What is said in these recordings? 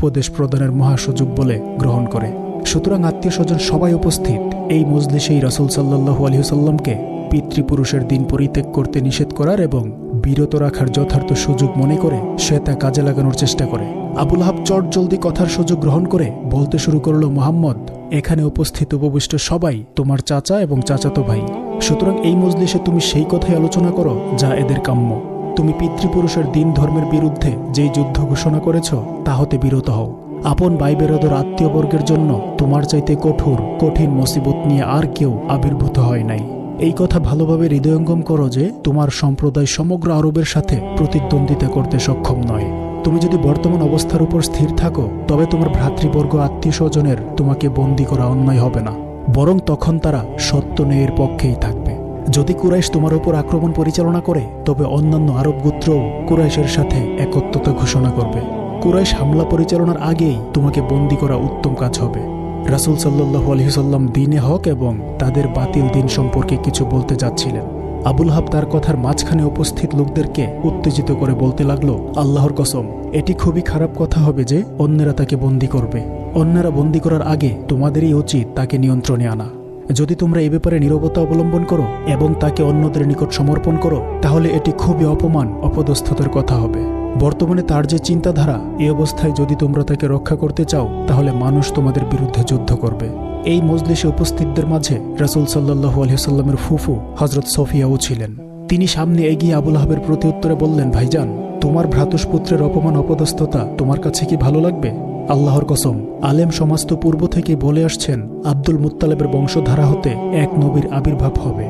উপদেশ প্রদানের মহাসুযোগ বলে গ্রহণ করে। সুতরাং আত্মীয় স্বজন সবাই উপস্থিত। এই মজলিসেই রাসুল সাল্লাহু আলহিহসাল্লামকে পিতৃপুরুষের দিন পরিত্যাগ করতে নিষেধ করার এবং বিরত রাখার যথার্থ সুযোগ মনে করে সে তা কাজে লাগানোর চেষ্টা করে। আবুল হাব চট জলদি কথার সুযোগ গ্রহণ করে বলতে শুরু করল, মোহাম্মদ, এখানে উপস্থিত উপবিষ্ট সবাই তোমার চাচা এবং চাচাতো ভাই। সুতরাং এই মজলিসে তুমি সেই কথাই আলোচনা করো যা এদের কাম্য। তুমি পিতৃপুরুষের দিন ধর্মের বিরুদ্ধে যেই যুদ্ধ ঘোষণা করেছ তা হতে বিরত হও। আপন ভাই বেরোদর আত্মীয়বর্গের জন্য তোমার চাইতে কঠোর, কঠিন মুসিবত নিয়ে আর কেউ আবির্ভূত হয় নাই। এই কথা ভালোভাবে হৃদয়ঙ্গম করো যে, তোমার সম্প্রদায় সমগ্র আরবের সাথে প্রতিদ্বন্দ্বিতা করতে সক্ষম নয়। তুমি যদি বর্তমান অবস্থার উপর স্থির থাকো, তবে তোমার ভ্রাতৃবর্গ আত্মীয় স্বজনের তোমাকে বন্দী করা অন্যায় হবে না। বরং তখন তারা সত্য ন্যায়ের পক্ষেই থাকবে। যদি কুরাইশ তোমার উপর আক্রমণ পরিচালনা করে, তবে অন্যান্য আরব গোত্রও কুরাইশের সাথে একত্রতা ঘোষণা করবে। কুরাইশ হামলা পরিচালনার আগেই তোমাকে বন্দী করা উত্তম কাজ হবে। রাসুল সাল্লাহ আলহিসাল্লাম দিনে হক এবং তাদের বাতিল দিন সম্পর্কে কিছু বলতে যাচ্ছিলেন। আবুল হাব তার কথার মাঝখানে উপস্থিত লোকদেরকে উত্তেজিত করে বলতে লাগল, আল্লাহর কসম, এটি খুবই খারাপ কথা হবে যে অন্যেরা তাকে বন্দি করবে। অন্যেরা বন্দি করার আগে তোমাদেরই উচিত তাকে নিয়ন্ত্রণে আনা। যদি তোমরা এ ব্যাপারে নীরবতা অবলম্বন করো এবং তাকে অন্যদের নিকট সমর্পণ করো, তাহলে এটি খুবই অপমান, অপদস্থতার কথা হবে। বর্তমানে তার যে চিন্তাধারা এই অবস্থায় যদি তোমরা তাকে রক্ষা করতে চাও, তাহলে মানুষ তোমাদের বিরুদ্ধে যুদ্ধ করবে। এই মজলিসে উপস্থিতদের মাঝে রাসুল সাল্লাহু আলহিসাল্লামের ফুফু হজরত সফিয়াও ছিলেন। তিনি সামনে এগিয়ে আবুল আহাবের প্রতি উত্তরে বললেন, ভাইজান, তোমার ভ্রাতুষ্পুত্রের অপমান, অপদস্থতা তোমার কাছে কি ভালো লাগবে? আল্লাহর কসম, আলেম সমাজ তো পূর্ব থেকে বলে আসছেন, আব্দুল মুত্তালেবের বংশধারা হতে এক নবীর আবির্ভাব হবে।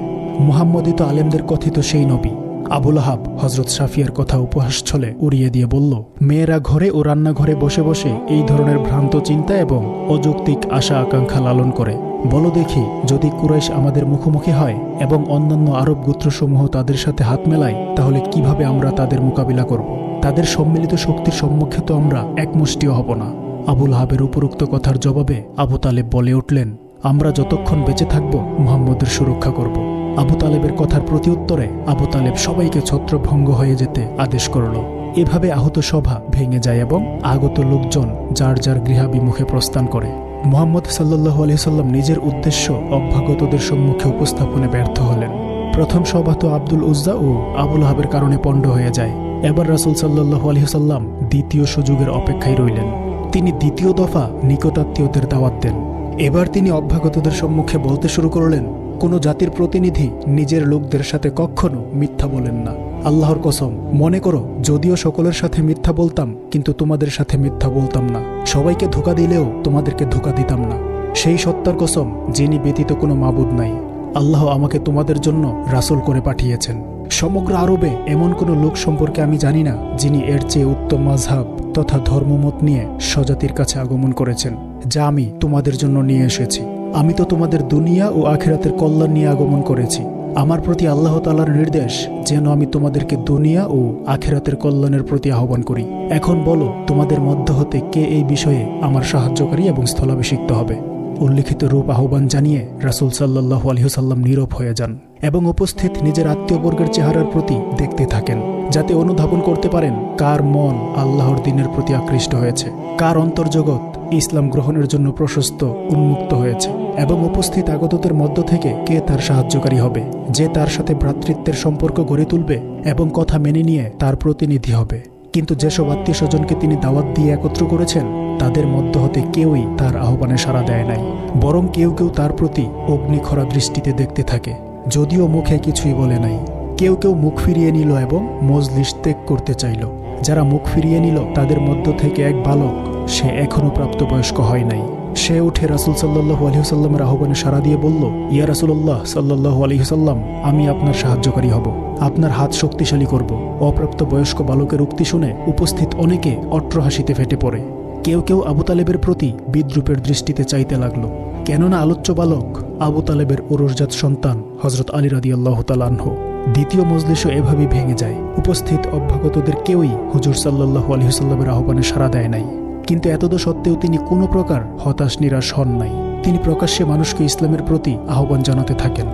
মুহাম্মদই তো আলেমদের কথিত সেই নবী। আবুল আহাব হজরত সাফিয়ার কথা উপহাস ছলে উড়িয়ে দিয়ে বলল, মেয়েরা ঘরে ও রান্নাঘরে বসে বসে এই ধরনের ভ্রান্ত চিন্তা এবং অযৌক্তিক আশা আকাঙ্ক্ষা লালন করে। বলো দেখি, যদি কুরাইশ আমাদের মুখোমুখি হয় এবং অন্যান্য আরব গোত্রসমূহ তাদের সাথে হাত মেলায়, তাহলে কীভাবে আমরা তাদের মোকাবিলা করব? তাদের সম্মিলিত শক্তির সম্মুখে তো আমরা একমুষ্টিও হব না। আবুল আহাবের উপরোক্ত কথার জবাবে আবু তালেব বলে উঠলেন, আমরা যতক্ষণ বেঁচে থাকব, মুহাম্মদের সুরক্ষা করব। আবু তালেবের কথার প্রতি উত্তরে আবু তালেব সবাইকে ছত্রভঙ্গ হয়ে যেতে আদেশ করল। এভাবে আহত সভা ভেঙে যায় এবং আগত লোকজন যার যার গৃহাভিমুখে প্রস্থান করে। মোহাম্মদ সাল্লাহ আলহিসাল্লাম নিজের উদ্দেশ্য অভ্যাগতদের সম্মুখে উপস্থাপনে ব্যর্থ হলেন। প্রথম সভা তো আব্দুল উজ্জা ও আবুল হাবের কারণে পণ্ড হয়ে যায়। এবার রাসুল সাল্লাহ আলহিসাল্লাম দ্বিতীয় সুযোগের অপেক্ষায় রইলেন। তিনি দ্বিতীয় দফা নিকটাত্মীয়দের দাওয়াত দেন। এবার তিনি অভ্যাগতদের সম্মুখে বলতে শুরু করলেন, কোনো জাতির প্রতিনিধি নিজের লোকদের সাথে কখনো মিথ্যা বলেন না। আল্লাহর কসম, মনে করো, যদিও সকলের সাথে মিথ্যা বলতাম, কিন্তু তোমাদের সাথে মিথ্যা বলতাম না। সবাইকে ধোকা দিলেও তোমাদেরকে ধোকা দিতাম না। সেই সত্তার কসম, যিনি ব্যতীত কোনো মাবুদ নাই। আল্লাহ আমাকে তোমাদের জন্য রাসুল করে পাঠিয়েছেন। সমগ্র আরবে এমন কোনো লোক সম্পর্কে আমি জানি না, যিনি এর চেয়ে উত্তম মাঝহাব তথা ধর্মমত নিয়ে স্বজাতির কাছে আগমন করেছেন, যা আমি তোমাদের জন্য নিয়ে এসেছি। আমি তো তোমাদের দুনিয়া ও আখেরাতের কল্যাণ নিয়ে আগমন করেছি। আমার প্রতি আল্লাহ তালার নির্দেশ, যেন আমি তোমাদেরকে দুনিয়া ও আখেরাতের কল্যাণের প্রতি আহ্বান করি। এখন বলো, তোমাদের মধ্য হতে কে এই বিষয়ে আমার সাহায্যকারী এবং স্থলাভিষিক্ত হবে? উল্লিখিত রূপ আহ্বান জানিয়ে রাসুল সাল্লাহ আলহিহসাল্লাম নীরব হয়ে যান এবং উপস্থিত নিজের আত্মীয়বর্গের চেহারার প্রতি দেখতে থাকেন, যাতে অনুধাবন করতে পারেন কার মন আল্লাহর দিনের প্রতি আকৃষ্ট হয়েছে, কার অন্তর্জগৎ ইসলাম গ্রহণের জন্য প্রশস্ত, উন্মুক্ত হয়েছে এবং উপস্থিত আগতদের মধ্য থেকে কে তার সাহায্যকারী হবে, যে তার সাথে ভ্রাতৃত্বের সম্পর্ক গড়ে তুলবে এবং কথা মেনে নিয়ে তার প্রতিনিধি হবে। কিন্তু যেসব আত্মীয় স্বজনকে তিনি দাওয়াত দিয়ে একত্র করেছেন, তাদের মধ্য হতে কেউই তার আহ্বানে সাড়া দেয় নাই, বরং কেউ কেউ তার প্রতি অগ্নিখরা দৃষ্টিতে দেখতে থাকে, যদিও মুখে কিছুই বলে নাই। কেউ কেউ মুখ ফিরিয়ে নিল এবং মজলিস ত্যাগ করতে চাইল। যারা মুখ ফিরিয়ে নিল, তাদের মধ্য থেকে এক বালক, সে এখনও প্রাপ্তবয়স্ক হয় নাই। সে উঠে রাসুল সাল্লাহু আলহিহসাল্লামের আহ্বানে সাড়া দিয়ে বলল, ইয়া রাসুল্লাহ সাল্লাহু আলহিহসাল্লাম আমি আপনার সাহায্যকারী হব। আপনার হাত শক্তিশালী করব। অপ্রাপ্ত বয়স্ক বালকের উক্তি শুনে উপস্থিত অনেকে অট্রহাসিতে ফেটে পড়ে। কেউ কেউ আবু তালেবের প্রতি বিদ্রুপের দৃষ্টিতে চাইতে লাগল। কেননা আলোচ্য বালক আবু তালেবের ওরসজাত সন্তান হজরত আলী রাদি আল্লাহ দ্বিতীয় মজলিসও এভাবেই ভেঙে যায়। উপস্থিত অভ্যাগতদের কেউই হুজুর সাল্লাহ আলহিহসাল্লামের আহ্বানে সাড়া দেয় নাই। কিন্তু এতদ সত্ত্বেও তিনি কোনো প্রকার হতাশ, নিরাশ হন নাই। তিনি প্রকাশ্যে মানুষকে ইসলামের প্রতি আহ্বান জানাতে থাকেন।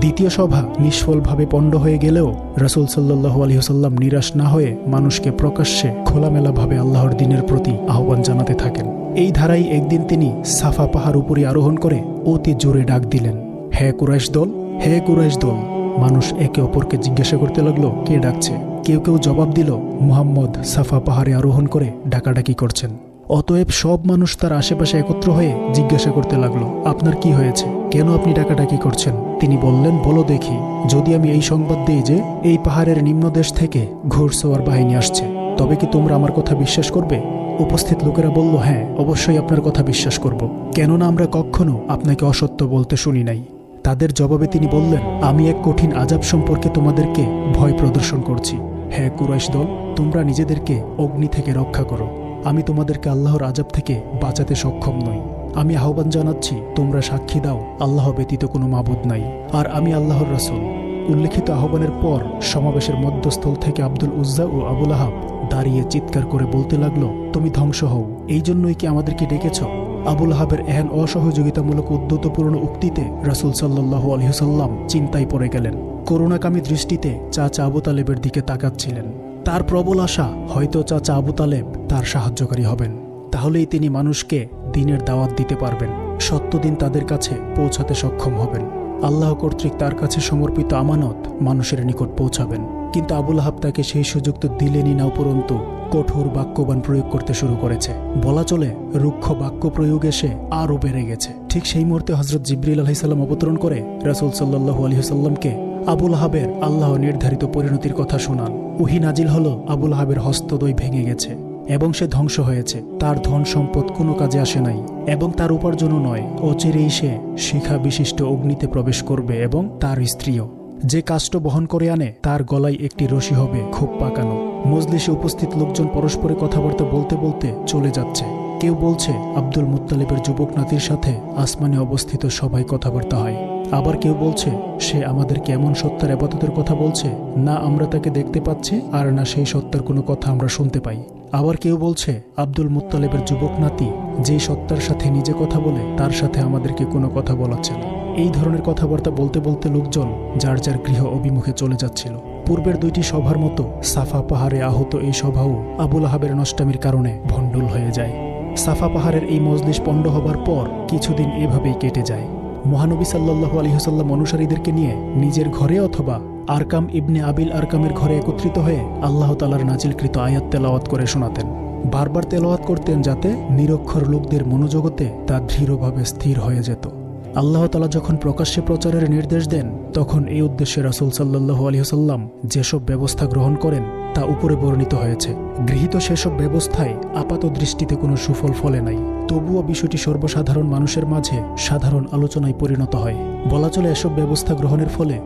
দ্বিতীয় সভা নিষ্ফলভাবে পণ্ড হয়ে গেলেও রাসুল সাল্লাহ আলহিহসাল্লাম নিরাশ না হয়ে মানুষকে প্রকাশ্যে খোলামেলাভাবে আল্লাহর দিনের প্রতি আহ্বান জানাতে থাকেন। এই ধারায় একদিন তিনি সাফা পাহাড় উপরে আরোহণ করে অতি জোরে ডাক দিলেন, হে কুরাইশ দল, হে কুরাইশ দল! মানুষ একে অপরকে জিজ্ঞাসা করতে লাগল, কে ডাকছে? কেউ কেউ জবাব দিল, মুহাম্মদ সাফা পাহাড়ে আরোহণ করে ডাকাডাকি করছেন। অতএব সব মানুষ তার আশেপাশে একত্র হয়ে জিজ্ঞাসা করতে লাগল, আপনার কি হয়েছে? কেন আপনি ডাকাডাকি করছেন? তিনি বললেন, বলো দেখি, যদি আমি এই সংবাদ দিই যে এই পাহাড়ের নিম্নদেশ থেকে ঘোড়সওয়ার বাহিনী আসছে, তবে কি তোমরা আমার কথা বিশ্বাস করবে? উপস্থিত লোকেরা বলল হ্যাঁ অবশ্যই আপনার কথা বিশ্বাস করব। কেননা আমরা কখনো আপনাকে অসত্য বলতে শুনি নাই। তাদের জবাবে তিনি বললেন, আমি এক কঠিন আজাব সম্পর্কে তোমাদেরকে ভয় প্রদর্শন করছি। হ্যাঁ কুরাইশ দল, তোমরা নিজেদেরকে অগ্নি থেকে রক্ষা করো। আমি তোমাদেরকে আল্লাহর আজাব থেকে বাঁচাতে সক্ষম নই। আমি আহ্বান জানাচ্ছি, তোমরা সাক্ষী দাও, আল্লাহ ব্যতীত কোনো মাবুদ নাই। আর আমি আল্লাহর রাসূল। উল্লেখিত আহ্বানের পর সমাবেশের মধ্যস্থল থেকে আব্দুল উজ্জা ও আবুল আহাব দাঁড়িয়ে চিৎকার করে বলতে লাগল, তুমি ধ্বংস হও। এই জন্যই কি আমাদেরকে ডেকেছ? আবুল আহাবের এহেন অসহযোগিতামূলক উদ্যতপূর্ণ উক্তিতে রাসুল সাল্লাহ আলহিসাল্লাম চিন্তায় পড়ে গেলেন। করুণাকামী দৃষ্টিতে চাচা আবু তালেবের দিকে তাকাচ্ছিলেন। তার প্রবল আশা হয়তো চাচা আবু তালেব তার সাহায্যকারী হবেন। তাহলেই তিনি মানুষকে দিনের দাওয়াত দিতে পারবেন। সত্যদিন তাদের কাছে পৌঁছাতে সক্ষম হবেন। আল্লাহ কর্তৃক তার কাছে সমর্পিত আমানত মানুষের নিকট পৌঁছাবেন। কিন্তু আবুল আহাব তাকে সেই সুযোগ তো দিলেনই না উপরন্তু কঠোর বাক্যবান প্রয়োগ করতে শুরু করেছে। বলা চলে, রুক্ষ বাক্য প্রয়োগ এসে আরও বেড়ে গেছে। ঠিক সেই মুহূর্তে হজরত জিবরিল আলহিসাল্লাম অবতরণ করে রাসুল সাল্লাহু আলহিসাল্লামকে আবুল আহাবের আল্লাহ নির্ধারিত পরিণতির কথা শোনান। উহি নাজিল হল, আবুল আহাবের হস্তদয় ভেঙে গেছে, এবং সে ধ্বংস হয়েছে। তার ধন সম্পদ কোনো কাজে আসে নাই, এবং তার উপার্জনও নয়। অচিরেই সে শিখা বিশিষ্ট অগ্নিতে প্রবেশ করবে এবং তার স্ত্রীও। যে কাষ্ট বহন করে আনে, তার গলায় একটি রশি হবে খুব পাকানো। মজলিসে উপস্থিত লোকজন পরস্পরে কথাবার্তা বলতে বলতে চলে যাচ্ছে। কেউ বলছে, আব্দুল মুত্তালিবের যুবক নাতির সাথে আসমানে অবস্থিত সবাই কথাবার্তা হয়। আবার কেউ বলছে, সে আমাদেরকে এমন সত্তার আপাততের কথা বলছে? না আমরা তাকে দেখতে পাচ্ছি, আর না সেই সত্তার কোনো কথা আমরা শুনতে পাই। আবার কেউ বলছে, আব্দুল মুত্তালেবের যুবক নাতি, যে সত্তার সাথে নিজে কথা বলে, তার সাথে আমাদেরকে কোনো কথা বলাচ্ছে না। এই ধরনের কথাবার্তা বলতে বলতে লোকজন যার যার গৃহ অভিমুখে চলে যাচ্ছিল। পূর্বের দুইটি সভার মতো সাফা পাহাড়ে আহত এই সভাও আবুল আহাবের নষ্টামির কারণে ভণ্ডুল হয়ে যায়। সাফা পাহাড়ের এই মজলিস পণ্ড হবার পর কিছুদিন এভাবেই কেটে যায়। মহানবী সাল্লাহু আলহিহসাল্লাম অনুসারীদেরকে নিয়ে নিজের ঘরে অথবা আরকাম ইবনে আবিল আরকামের ঘরে একত্রিত হয়ে আল্লাহ তালার নাজিলকৃত আয়াত তেলাওয়াত করে শোনাতেন। বারবার তেলাওয়াত করতেন যাতে নিরক্ষর লোকদের মনোজগতে তা দৃঢ়ভাবে স্থির হয়ে যেত। আল্লাহ তালা যখন প্রকাশ্যে প্রচারের নির্দেশ দেন, তখন এই উদ্দেশ্যে রাসুল সাল্লাহ আলহিহসাল্লাম যেসব ব্যবস্থা গ্রহণ করেন, তা উপরে বর্ণিত হয়েছে। গৃহীত সেসব ব্যবস্থায় আপাত দৃষ্টিতে কোনো সুফল ফলে নাই। তবুও বিষয়টি সর্বসাধারণ মানুষের মাঝে সাধারণ আলোচনায় পরিণত হয়। বলা চলে এসব ব্যবস্থা গ্রহণের ফলে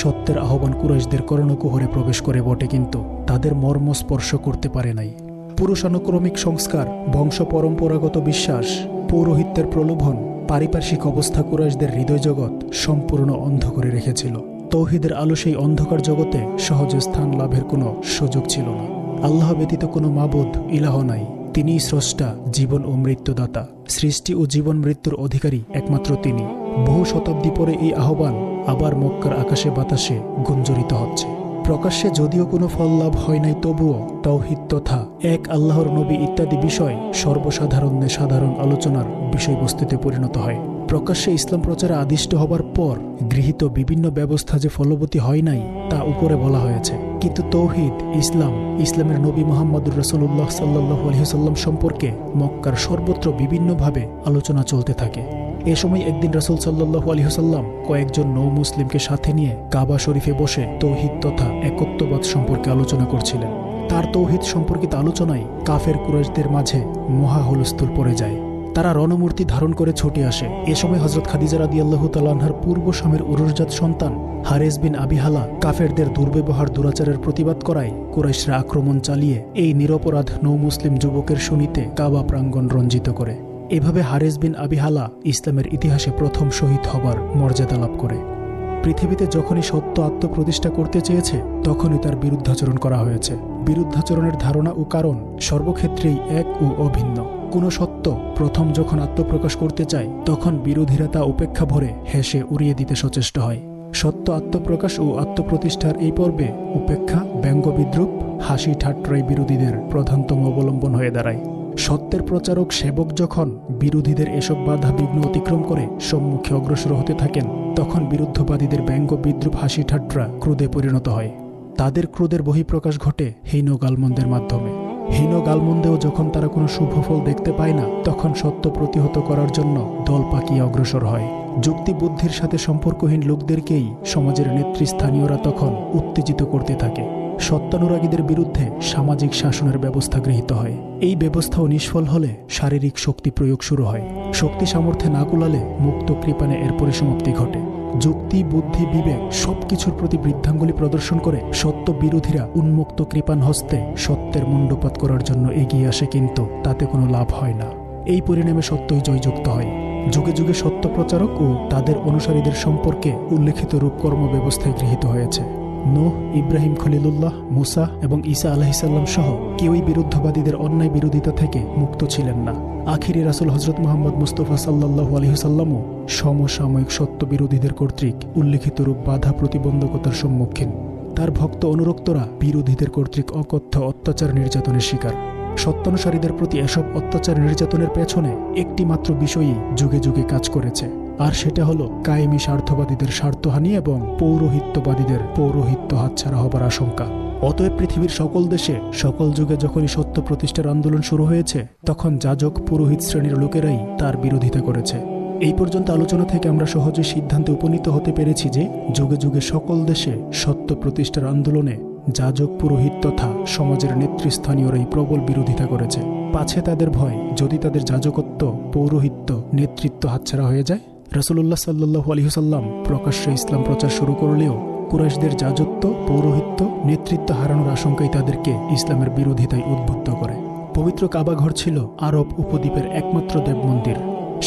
সত্যের আহ্বান কুরাইশদের করণকুহরে প্রবেশ করে বটে, কিন্তু তাদের মর্ম স্পর্শ করতে পারে নাই। পুরুষানুক্রমিক সংস্কার বংশ পরম্পরাগত বিশ্বাস, পৌরোহিত্যের প্রলোভন পারিপার্শ্বিক অবস্থা কুরাইশদের হৃদয় জগৎ সম্পূর্ণ অন্ধ করে রেখেছিল। তৌহিদের আলো সেই অন্ধকার জগতে সহজে স্থান লাভের কোনো সুযোগ ছিল না। আল্লাহ ব্যতীত কোনো মাবুদ ইলাহ নাই। তিনিই স্রষ্টা, জীবন ও মৃত্যুদাতা। সৃষ্টি ও জীবন মৃত্যুর অধিকারী একমাত্র তিনি। বহু শতাব্দী পরে এই আহ্বান আবার মক্কার আকাশে বাতাসে গুঞ্জরিত হচ্ছে। প্রকাশ্যে যদিও কোনো ফল লাভ হয় নাই, তবুও তৌহিদ তথা এক আল্লাহর নবী ইত্যাদি বিষয় সর্বসাধারণে সাধারণ আলোচনার বিষয়বস্তুতে পরিণত হয়। প্রকাশ্যে ইসলাম প্রচারে আদিষ্ট হবার পর গৃহীত বিভিন্ন ব্যবস্থা যে ফলবতী হয় নাই, তা উপরে বলা হয়েছে। কিন্তু তৌহিদ, ইসলাম, ইসলামের নবী মোহাম্মদুর রসুল্লাহ সাল্লাহ আলহিসাল্লাম সম্পর্কে মক্কার সর্বত্র বিভিন্নভাবে আলোচনা চলতে থাকে। এ সময় একদিন রাসুল সাল্লাহু আলহিহসাল্লাম কয়েকজন নৌ মুসলিমকে সাথে নিয়ে কাবা শরীফে বসে তৌহিদ তথা একত্ববাদ সম্পর্কে আলোচনা করছিলেন। তার তৌহিদ সম্পর্কিত আলোচনায় কাফের কুরাইশদের মাঝে মহা হুলস্থুল পড়ে যায়। তারা রণমূর্তি ধারণ করে ছুটে আসে। এ সময় হজরত খাদিজা রাদি আল্লাহ তাল্লাহার পূর্ব স্বামীর উরুরজাত সন্তান হারেস বিন আবিহালা কাফেরদের দুর্ব্যবহার দুরাচারের প্রতিবাদ করায় কুরাইশরা আক্রমণ চালিয়ে এই নিরপরাধ নৌ মুসলিম যুবকের শুনিতে কাবা প্রাঙ্গণ রঞ্জিত করে। এভাবে হারেস বিন আবিহালা ইসলামের ইতিহাসে প্রথম শহীদ হবার মর্যাদা লাভ করে। পৃথিবীতে যখনই সত্য আত্মপ্রতিষ্ঠা করতে চেয়েছে, তখনই তার বিরুদ্ধাচরণ করা হয়েছে। বিরুদ্ধাচরণের ধারণা ও কারণ সর্বক্ষেত্রেই এক ও অভিন্ন। কোনো সত্য প্রথম যখন আত্মপ্রকাশ করতে চায়, তখন বিরোধীরা তা উপেক্ষা ভরে হেসে উড়িয়ে দিতে সচেষ্ট হয়। সত্য আত্মপ্রকাশ ও আত্মপ্রতিষ্ঠার এই পর্বে উপেক্ষা, ব্যঙ্গ বিদ্রুপ, হাসি ঠাট্টাই বিরোধীদের প্রধানতম অবলম্বন হয়ে দাঁড়ায়। সত্যের প্রচারক সেবক যখন বিরোধীদের এসব বাধা বিঘ্ন অতিক্রম করে সম্মুখে অগ্রসর হতে থাকেন, তখন বিরুদ্ধবাদীদের ব্যঙ্গ বিদ্রুপ, হাসি ঠাট্টা ক্রোধে পরিণত হয়। তাদের ক্রোধের বহিঃপ্রকাশ ঘটে হীন গালমন্দের মাধ্যমে। হীন গালমন্দেও যখন তারা কোনো শুভ ফল দেখতে পায় না, তখন সত্য প্রতিহত করার জন্য দল পাকিয়ে অগ্রসর হয়। যুক্তি বুদ্ধির সাথে সম্পর্কহীন লোকদেরকেই সমাজের নেতৃস্থানীয়রা তখন উত্তেজিত করতে থাকে। সত্যানুরাগীদের বিরুদ্ধে সামাজিক শাসনের ব্যবস্থা গৃহীত হয়। এই ব্যবস্থাও নিষ্ফল হলে শারীরিক শক্তি প্রয়োগ শুরু হয়। শক্তি সামর্থ্যে না কুলালে মুক্ত কৃপানে এর পরিসমাপ্তি ঘটে। যুক্তি, বুদ্ধি, বিবেক সবকিছুর প্রতি বৃদ্ধাঙ্গুলি প্রদর্শন করে সত্য বিরোধীরা উন্মুক্ত কৃপান হস্তে সত্যের মুণ্ডপাত করার জন্য এগিয়ে আসে কিন্তু তাতে কোনো লাভ হয় না। এই পরিণামে সত্যই জয়যুক্ত হয়। যুগে যুগে সত্য প্রচারক ও তাদের অনুসারীদের সম্পর্কে উল্লেখিত রূপকর্ম ব্যবস্থায় গৃহীত হয়েছে। নোহ, ইব্রাহিম, খলিলুল্লাহ, মুসা এবং ঈসা আলহিসাল্লাম সহ কেউই বিরুদ্ধবাদীদের অন্যায় বিরোধিতা থেকে মুক্ত ছিলেন না। আখিরি রাসুল হজরত মোহাম্মদ মুস্তফা সাল্লাহু আলহিসাল্লামও সমসাময়িক সত্য বিরোধীদের কর্তৃক উল্লেখিত রূপ বাধা প্রতিবন্ধকতার সম্মুখীন। তার ভক্ত অনুরক্তরা বিরোধীদের কর্তৃক অকথ্য অত্যাচার নির্যাতনের শিকার। সত্যানুসারীদের প্রতি এসব অত্যাচার নির্যাতনের পেছনে একটি মাত্র বিষয়ই যুগে যুগে কাজ করেছে। আর সেটা হলো কায়েমি স্বার্থবাদীদের স্বার্থহানি এবং পৌরোহিত্যবাদীদের পৌরোহিত্য হাতছাড়া হবার আশঙ্কা। অতএব পৃথিবীর সকল দেশে সকল যুগে যখনই সত্য প্রতিষ্ঠার আন্দোলন শুরু হয়েছে, তখন যাজক পুরোহিত শ্রেণির লোকেরাই তার বিরোধিতা করেছে। এই পর্যন্ত আলোচনা থেকে আমরা সহজে সিদ্ধান্তে উপনীত হতে পেরেছি যে যুগে যুগে সকল দেশে সত্য প্রতিষ্ঠার আন্দোলনে যাজক পুরোহিত তথা সমাজের নেতৃস্থানীয়রাই প্রবল বিরোধিতা করেছে। পাছে তাদের ভয়, যদি তাদের যাজকত্ব, পৌরোহিত্য, নেতৃত্ব হাতছাড়া হয়ে যায় রসুল্লাহ সাল্লু আলহিহসাল্লাম প্রকাশ্যে ইসলাম প্রচার শুরু করলেও কুরাইশদের যাজত্ব, পৌরোহিত্য, নেতৃত্ব হারানোর আশঙ্কাই তাদেরকে ইসলামের বিরোধিতায় উদ্বুদ্ধ করে। পবিত্র কাবাঘর ছিল আরব উপদ্বীপের একমাত্র দেব মন্দির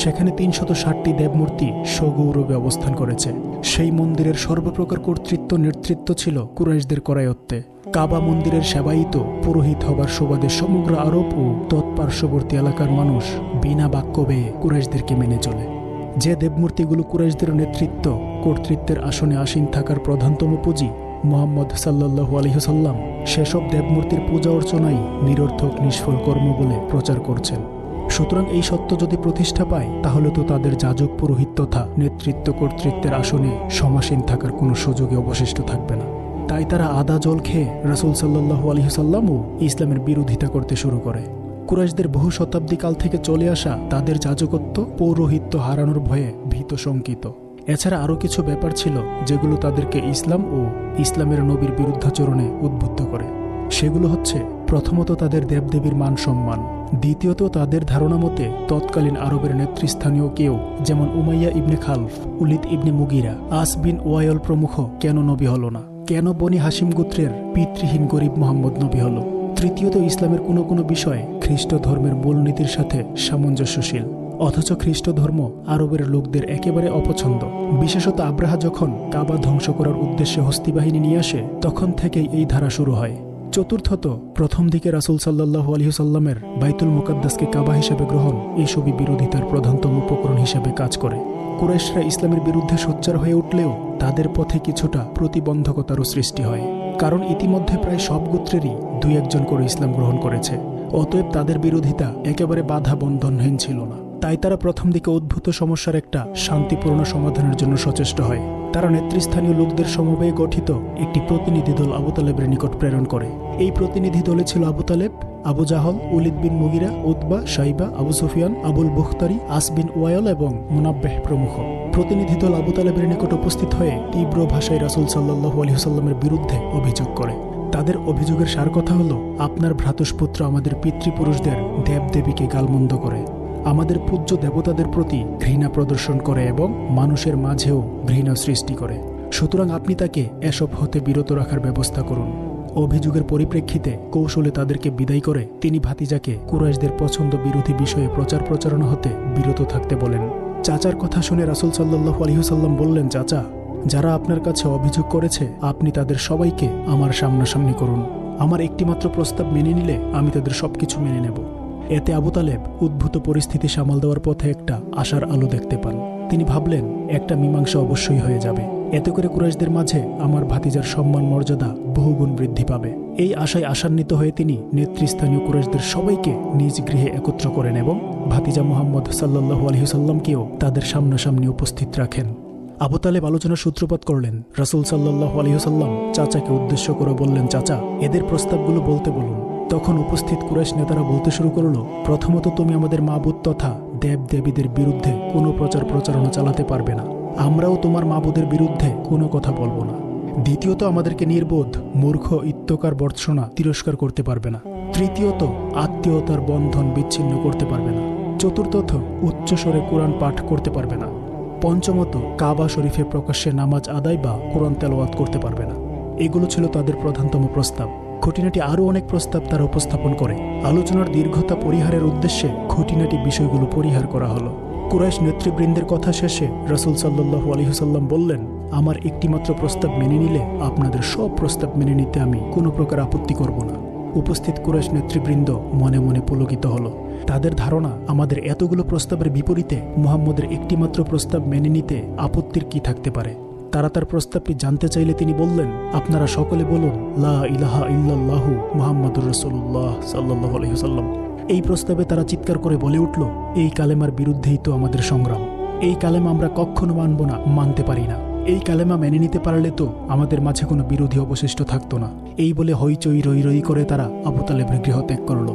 সেখানে তিনশত ষাটটি দেবমূর্তি সগৌরবে অবস্থান করেছে। সেই মন্দিরের সর্বপ্রকার কর্তৃত্ব, নেতৃত্ব ছিল কুরাইশদের করায়ত্তে। কাবা মন্দিরের সেবায়িত পুরোহিত হবার সুবাদে সমগ্র আরব ও তৎপার্শ্ববর্তী এলাকার মানুষ বিনা বাক্য বেয়ে কুরাইশদেরকে মেনে চলে। যে দেবমূর্তিগুলো কুরাইশদের নেতৃত্ব কর্তৃত্বের আসনে আসীন থাকার প্রধানতম পুঁজি মোহাম্মদ সাল্লাহু আলহিহসাল্লাম সেসব দেবমূর্তির পূজা অর্চনাই নিরর্থক নিষ্ফল কর্ম বলে প্রচার করছেন। সুতরাং এই সত্য যদি প্রতিষ্ঠা পায়, তাহলে তো তাদের যাজক পুরোহিত তথা নেতৃত্ব কর্তৃত্বের আসনে সমাসীন থাকার কোনো সুযোগই অবশিষ্ট থাকবে না। তাই তারা আদা জল খেয়ে রাসুল সাল্লাহু আলহিহসাল্লামও ইসলামের বিরোধিতা করতে শুরু করে। কুরাইশদের বহু শতাব্দী কাল থেকে চলে আসা তাদের যাজকত্ব পৌরোহিত্য হারানোর ভয়ে ভীত শঙ্কিত। এছাড়া আরও কিছু ব্যাপার ছিল যেগুলো তাদেরকে ইসলাম ও ইসলামের নবীর বিরুদ্ধাচরণে উদ্বুদ্ধ করে। সেগুলো হচ্ছে, প্রথমত তাদের দেবদেবীর মান সম্মান, দ্বিতীয়ত তাদের ধারণা মতে তৎকালীন আরবের নেতৃস্থানীয় কেউ যেমন Umayya ibn Khalaf, Walid ibn Mughira, As bin Wail প্রমুখ কেন নবী হল না? কেন বনি হাসিম গোত্রের পিতৃহীন গরিব মোহাম্মদ নবী হল? তৃতীয়ত ইসলামের কোনো কোনো বিষয় খ্রিস্ট ধর্মের মূলনীতির সাথে সামঞ্জস্যশীল। অথচ খ্রিস্ট ধর্ম আরবের লোকদের একেবারে অপছন্দ। বিশেষত আব্রাহা যখন কাবা ধ্বংস করার উদ্দেশ্যে হস্তি বাহিনী নিয়ে আসে, তখন থেকেই এই ধারা শুরু হয়। চতুর্থত, প্রথম দিকে রাসুল সাল্লাহু আলহিহসাল্লামের বাইতুল মুকাদ্দাসকে কাবা হিসেবে গ্রহণ এইসবই বিরোধিতার প্রধানতম উপকরণ হিসেবে কাজ করে। কুরাইশরা ইসলামের বিরুদ্ধে সোচ্চার হয়ে উঠলেও তাদের পথে কিছুটা প্রতিবন্ধকতারও সৃষ্টি হয়। কারণ ইতিমধ্যে প্রায় সব গোত্রেরই দুই একজন করে ইসলাম গ্রহণ করেছে। অতএব তাদের বিরোধিতা একেবারে বাধা বন্ধনহীন ছিল না। তাই তারা প্রথম দিকে উদ্ভূত সমস্যার একটা শান্তিপূর্ণ সমাধানের জন্য সচেষ্ট হয়। তারা নেতৃস্থানীয় লোকদের সমবায়ে গঠিত একটি প্রতিনিধি দল আবুতালেবের নিকট প্রেরণ করে। এই প্রতিনিধি দলে ছিল আবু তালেব আবু জাহল, উলিদ বিন মুগিরা উদ্বা সাইবা আবু সুফিয়ান, আবুল বুখতারি আসবিন ওয়ায়ল এবং মুনাব্বেহ প্রমুখ। প্রতিনিধি দল আবু তালেবের নিকট উপস্থিত হয়ে তীব্র ভাষায় রাসুল সাল্লাহ আলহিহাল্লামের বিরুদ্ধে অভিযোগ করে। তাদের অভিযোগের সার কথা হলো, আপনার ভ্রাতুষ্পুত্র আমাদের পিতৃপুরুষদের দেবদেবীকে গালমন্দ করে। আমাদের পূজ্য দেবতাদের প্রতি ঘৃণা প্রদর্শন করে এবং মানুষের মাঝেও ঘৃণা সৃষ্টি করে। সুতরাং আপনি তাকে এসব হতে বিরত রাখার ব্যবস্থা করুন। অভিযোগের পরিপ্রেক্ষিতে কৌশলে তাদেরকে বিদায় করে তিনি ভাতিজাকে কুরাইশদের পছন্দ বিরোধী বিষয়ে প্রচার প্রচারণা হতে বিরত থাকতে বলেন। চাচার কথা শুনে রাসুল সাল্লাহ আলহিহসাল্লাম বললেন, চাচা, যারা আপনার কাছে অভিযোগ করেছে, আপনি তাদের সবাইকে আমার সামনাসামনি করুন। আমার একটিমাত্র প্রস্তাব মেনে নিলে আমি তাদের সবকিছু মেনে নেব। এতে আবু তালেব উদ্ভূত পরিস্থিতি সামাল দেওয়ার পথে একটা আশার আলো দেখতে পান। তিনি ভাবলেন, একটা মীমাংসা অবশ্যই হয়ে যাবে। এতে করে কুরাইশদের মাঝে আমার ভাতিজার সম্মান মর্যাদা বহুগুণ বৃদ্ধি পাবে। এই আশায় আশান্বিত হয়ে তিনি নেতৃস্থানীয় কুরেশদের সবাইকে নিজ গৃহে একত্র করেন এবং ভাতিজা মোহাম্মদ সাল্লাহু আলহিসাল্লামকেও তাদের সামনাসামনি উপস্থিত রাখেন। আবু তালেব আলোচনার সূত্রপাত করলেন, রাসুল সাল্লাহ আলহিহসাল্লাম চাচাকে উদ্দেশ্য করে বললেন, চাচা, এদের প্রস্তাবগুলো বলতে বলুন। তখন উপস্থিত কুরাইশ নেতারা বলতে শুরু করল, প্রথমত তুমি আমাদের মাবুদ তথা দেব দেবীদের বিরুদ্ধে কোনো প্রচার প্রচারণা চালাতে পারবে না। আমরাও তোমার মাবুদের বিরুদ্ধে কোনো কথা বলব না। দ্বিতীয়ত আমাদেরকে নির্বোধ, মূর্খ, ইত্যকার বর্ষণা তিরস্কার করতে পারবে না। তৃতীয়ত, আত্মীয়তার বন্ধন বিচ্ছিন্ন করতে পারবে না। চতুর্থত, উচ্চস্বরে কোরআন পাঠ করতে পারবে না। পঞ্চমত, কাবা শরীফে প্রকাশ্যে নামাজ আদায় বা কোরআন তেলাওয়াত করতে পারবে না। এগুলো ছিল তাদের প্রধানতম প্রস্তাব। খুঁটিনাটি আরও অনেক প্রস্তাব তারা উপস্থাপন করে। আলোচনার দীর্ঘতা পরিহারের উদ্দেশ্যে খুঁটিনাটি বিষয়গুলো পরিহার করা হলো। কুরাইশ নেতৃবৃন্দের কথা শেষে রাসুল সাল্লাহ আলহিহসাল্লাম বললেন, আমার একটিমাত্র প্রস্তাব মেনে নিলে আপনাদের সব প্রস্তাব মেনে নিতে আমি কোনো প্রকার আপত্তি করব না। উপস্থিত কুরাইশ নেতৃবৃন্দ মনে মনে পুলকিত হলো। তাদের ধারণা, আমাদের এতগুলো প্রস্তাবের বিপরীতে মুহাম্মদের একটিমাত্র প্রস্তাব মেনে নিতে আপত্তির কি থাকতে পারে? তারা তার প্রস্তাবটি জানতে চাইলে তিনি বললেন, আপনারা সকলে বলুন, লা ইলাহা ইল্লাল্লাহু সাল্লাল্লাহু আলাইহি ওয়াসাল্লাম। এই প্রস্তাবে তারা চিৎকার করে বলে উঠল, এই কালেমার বিরুদ্ধেই তো আমাদের সংগ্রাম। এই কালেমা আমরা কখনো মানব না, মানতে পারি না। এই কালেমা মেনে নিতে পারলে তো আমাদের মাঝে কোনো বিরোধী অবশিষ্ট থাকতো না। এই বলে হইচই রই রই করে তারা আবু তালেবের গৃহ ত্যাগ করল।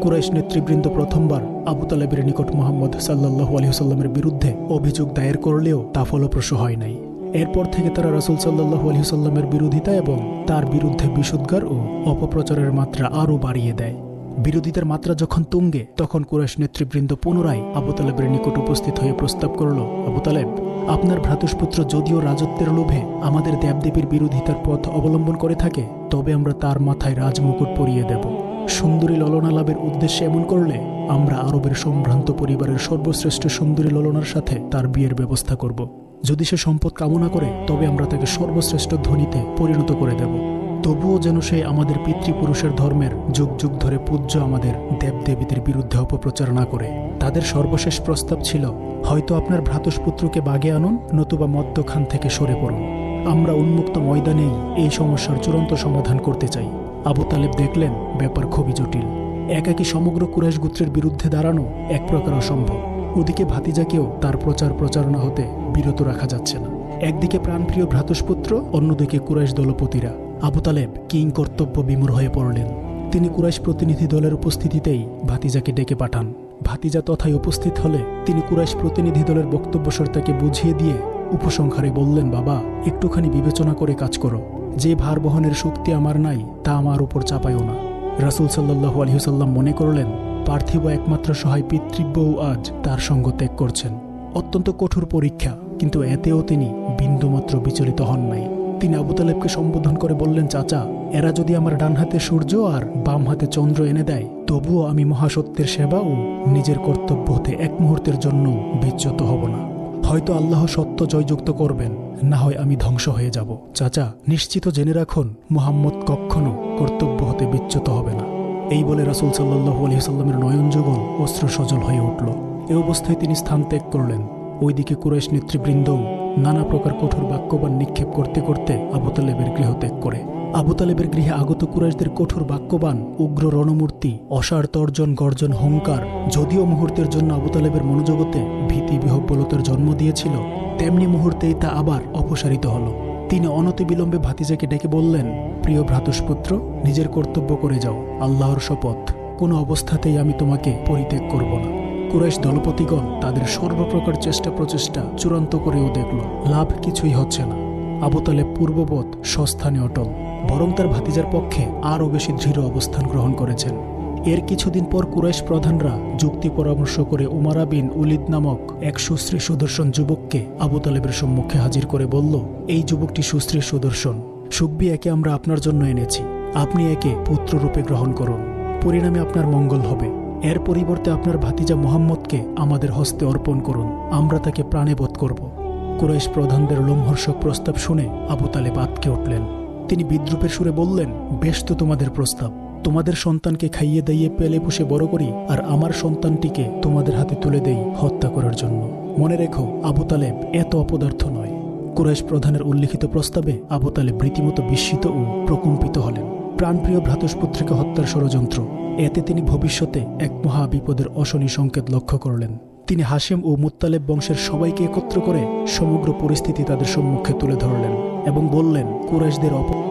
কুরাইশ নেতৃবৃন্দ প্রথমবার আবু তালেবের নিকট মোহাম্মদ সাল্লাহু আলহিহসাল্লামের বিরুদ্ধে অভিযোগ দায়ের করলেও তা ফলপ্রসূ হয় নাই। এরপর থেকে তারা রাসুল সাল্লাহু আলহিহসাল্লামের বিরোধিতা এবং তার বিরুদ্ধে বিশুদ্গার ও অপপ্রচারের মাত্রা আরও বাড়িয়ে দেয়। বিরোধিতার মাত্রা যখন তুঙ্গে, তখন কুরাইশ নেতৃবৃন্দ পুনরায় আবু তালেবের নিকট উপস্থিত হয়ে প্রস্তাব করল, আবু তালেব, আপনার ভ্রাতুষ্পুত্র যদিও রাজত্বের লোভে আমাদের দেবদেবীর বিরোধিতার পথ অবলম্বন করে থাকে, তবে আমরা তার মাথায় রাজমুকুট পরিয়ে দেব। সুন্দরী ললনা লাভের উদ্দেশ্যে এমন করলে আমরা আরবের সম্ভ্রান্ত পরিবারের সর্বশ্রেষ্ঠ সুন্দরী ললনার সাথে তার বিয়ের ব্যবস্থা করব। যদি সে সম্পদ কামনা করে, তবে আমরা তাকে সর্বশ্রেষ্ঠ ধনীতে পরিণত করে দেব। তবুও যেন সে আমাদের পিতৃপুরুষের ধর্মের যুগ যুগ ধরে পূজ্য আমাদের দেবদেবীদের বিরুদ্ধে অপপ্রচার না করে। তাদের সর্বশেষ প্রস্তাব ছিল, হয়তো আপনার ভ্রাতুষ্পুত্রকে বাগে আনুন, নতুবা মদ্যখান থেকে সরে পড়ুন। আমরা উন্মুক্ত ময়দানেই এই সমস্যার চূড়ান্ত সমাধান করতে চাই। আবু তালেব দেখলেন, ব্যাপার খুবই জটিল। একাকি সমগ্র কুরাইশ গোত্রের বিরুদ্ধে দাঁড়ানো এক প্রকার অসম্ভব। ওদিকে ভাতিজাকেও তার প্রচার প্রচারণা হতে বিরত রাখা যাচ্ছে না। একদিকে প্রাণপ্রিয় ভ্রাতুষ্পুত্র, অন্যদিকে কুরাইশ দলপতিরা। আবু তালেব কিং কর্তব্য বিমূর হয়ে পড়লেন। তিনি কুরাইশ প্রতিনিধি দলের উপস্থিতিতেই ভাতিজাকে ডেকে পাঠান। ভাতিজা তথায় উপস্থিত হলে তিনি কুরাইশ প্রতিনিধি দলের বক্তব্য সর্তাকে বুঝিয়ে দিয়ে উপসংহারে বললেন, বাবা, একটুখানি বিবেচনা করে কাজ করো। যে ভার বহনের শক্তি আমার নাই, তা আমার উপর চাপায়ও না। রাসুল সাল্লাহু আলহিহসাল্লাম মনে করলেন, পার্থিব একমাত্র সহায় পিতৃব্যও আজ তার সঙ্গ ত্যাগ করছেন। অত্যন্ত কঠোর পরীক্ষা, কিন্তু এতেও তিনি বিন্দুমাত্র বিচলিত হন নাই। তিনি আবু তালেবকে সম্বোধন করে বললেন, চাচা, এরা যদি আমার ডান হাতে সূর্য আর বাম হাতে চন্দ্র এনে দেয়, তবুও আমি মহাসত্যের সেবা ও নিজের কর্তব্য হতে এক মুহূর্তের জন্য বিচ্যুত হব না। হয়তো আল্লাহ সত্য জয়যুক্ত করবেন, না হয় আমি ধ্বংস হয়ে যাব। চাচা, নিশ্চিত জেনে রাখুন, মুহাম্মদ কখনো কর্তব্য হতে বিচ্যুত হবে না। এই বলে রাসুল সাল্লাহ আলহিসাল্লামের নয়ন যুগল অস্ত্র সজল হয়ে উঠল। এ অবস্থায় তিনি স্থান ত্যাগ করলেন। ওইদিকে কুরেশ নেতৃবৃন্দও নানা প্রকার কঠোর বাক্যবান নিক্ষেপ করতে করতে আবু তালেবের গৃহ ত্যাগ করে। আবু তালেবের গৃহে আগত কুরাইশদের কঠোর বাক্যবান, উগ্র রণমূর্তি, অসার তর্জন, গর্জন হুঙ্কার যদিও মুহূর্তের জন্য আবু তালেবের মনোজগতে ভীতি বিহব্বলতার জন্ম দিয়েছিল, তেমনি মুহূর্তেই তা আবার অপসারিত হল। তিনি অনতিবিলম্বে ভাতিজাকে ডেকে বললেন, প্রিয় ভ্রাতুষ্পুত্র, নিজের কর্তব্য করে যাও, আল্লাহর শপথ। কোনো অবস্থাতেই আমি তোমাকে পরিত্যাগ করব না। কুরাইশ দলপতিগণ তাদের সর্বপ্রকার চেষ্টা প্রচেষ্টা চূড়ান্ত করেও দেখল, লাভ কিছুই হচ্ছে না। আবু তালেব পূর্ববৎ সস্থানে অটল, বরং তার ভাতিজার পক্ষে আরও বেশি দৃঢ় অবস্থান গ্রহণ করেছেন। এর কিছুদিন পর কুরাইশ প্রধানরা যুক্তি পরামর্শ করে উমারা বিন উলিদ নামক এক সুশ্রী সুদর্শন যুবককে আবু তালেবের সম্মুখে হাজির করে বলল, এই যুবকটি সুশ্রী সুদর্শন সুকবি একে আমরা আপনার জন্য এনেছি। আপনি একে পুত্ররূপে গ্রহণ করুন। পরিণামে আপনার মঙ্গল হবে। এর পরিবর্তে আপনার ভাতিজা মোহাম্মদকে আমাদের হস্তে অর্পণ করুন। আমরা তাকে প্রাণে বোধ করব। কুরাইশ প্রধানদের লোমহর্ষক প্রস্তাব শুনে আবু তালেব আতকে উঠলেন। তিনি বিদ্রুপের সুরে বললেন, বেশ তো তোমাদের প্রস্তাব। তোমাদের সন্তানকে খাইয়ে দাইয়ে পেলে পুষে বড় করি, আর আমার সন্তানটিকে তোমাদের হাতে তুলে দেই হত্যা করার জন্য। মনে রেখো, আবু তালেব এত অপদার্থ নয়। কুরাইশ প্রধানের উল্লিখিত প্রস্তাবে আবু তালেব রীতিমতো বিস্মিত ও প্রকম্পিত হলেন। প্রাণপ্রিয় ভ্রাতুষ্পুত্রকে হত্যার ষড়যন্ত্র। এতে তিনি ভবিষ্যতে এক মহা বিপদের অশনি সংকেত লক্ষ্য করলেন। তিনি হাসেম ও মুতালেব বংশের সবাইকে একত্র করে সমগ্র পরিস্থিতি তাদের সম্মুখে তুলে ধরলেন এবং বললেন, কুরাইশদের অপ